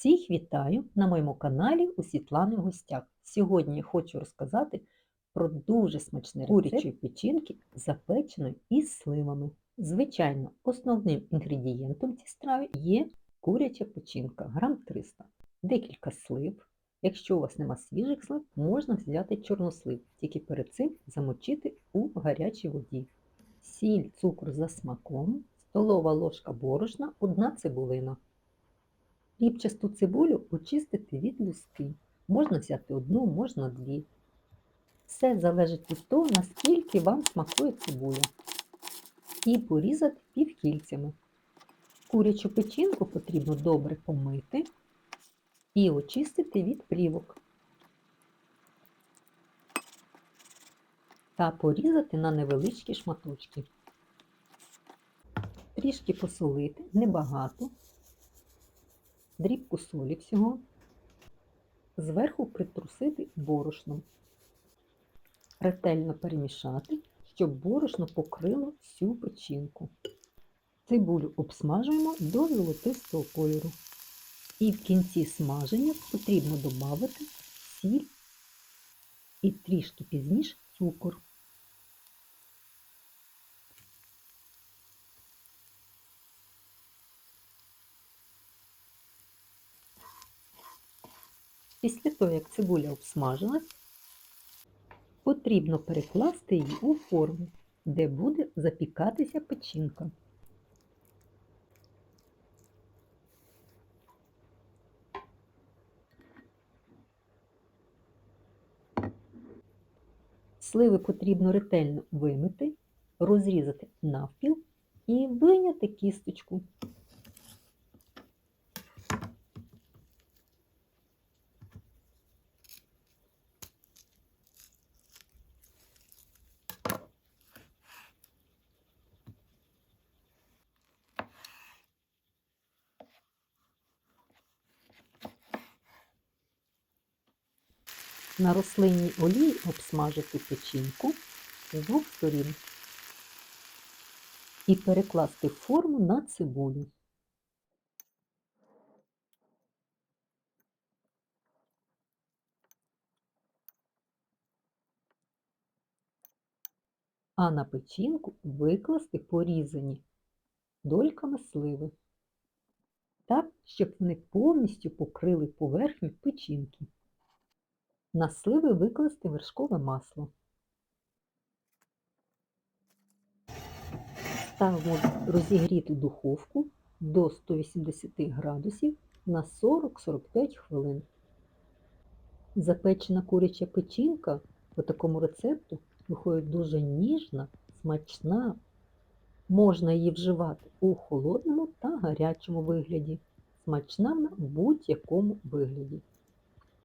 Всіх вітаю на моєму каналі у Світлани в гостях. Сьогодні я хочу розказати про дуже смачне курячої печінки, запеченої із сливами. Звичайно, основним інгредієнтом цієї страви є куряча печінка, грам 300, декілька слив. Якщо у вас нема свіжих слив, можна взяти чорнослив, тільки перед цим замочити у гарячій воді. Сіль, цукор за смаком, столова ложка борошна, одна цибулина. Ріпчасту цибулю очистити від луски. Можна взяти одну, можна дві. Все залежить від того, наскільки вам смакує цибуля. І порізати півкільцями. Курячу печінку потрібно добре помити і очистити від плівок. Та порізати на невеличкі шматочки. Трішки посолити, небагато дрібку солі всього, зверху притрусити борошном, ретельно перемішати, щоб борошно покрило всю печінку. Цибулю обсмажуємо до золотистого кольору. І в кінці смаження потрібно додати сіль і трішки пізніше цукор. Після того, як цибуля обсмажилась, потрібно перекласти її у форму, де буде запікатися печінка. Сливи потрібно ретельно вимити, розрізати навпіл і виняти кісточку. На рослинній олії обсмажити печінку з двох сторін і перекласти форму на цибулю. А на печінку викласти порізані дольками сливи, так, щоб вони повністю покрили поверхню печінки. На сливи викласти вершкове масло. Ставимо розігріту духовку до 180 градусів на 40-45 хвилин. Запечена куряча печінка по такому рецепту виходить дуже ніжна, смачна. Можна її вживати у холодному та гарячому вигляді. Смачна в будь-якому вигляді.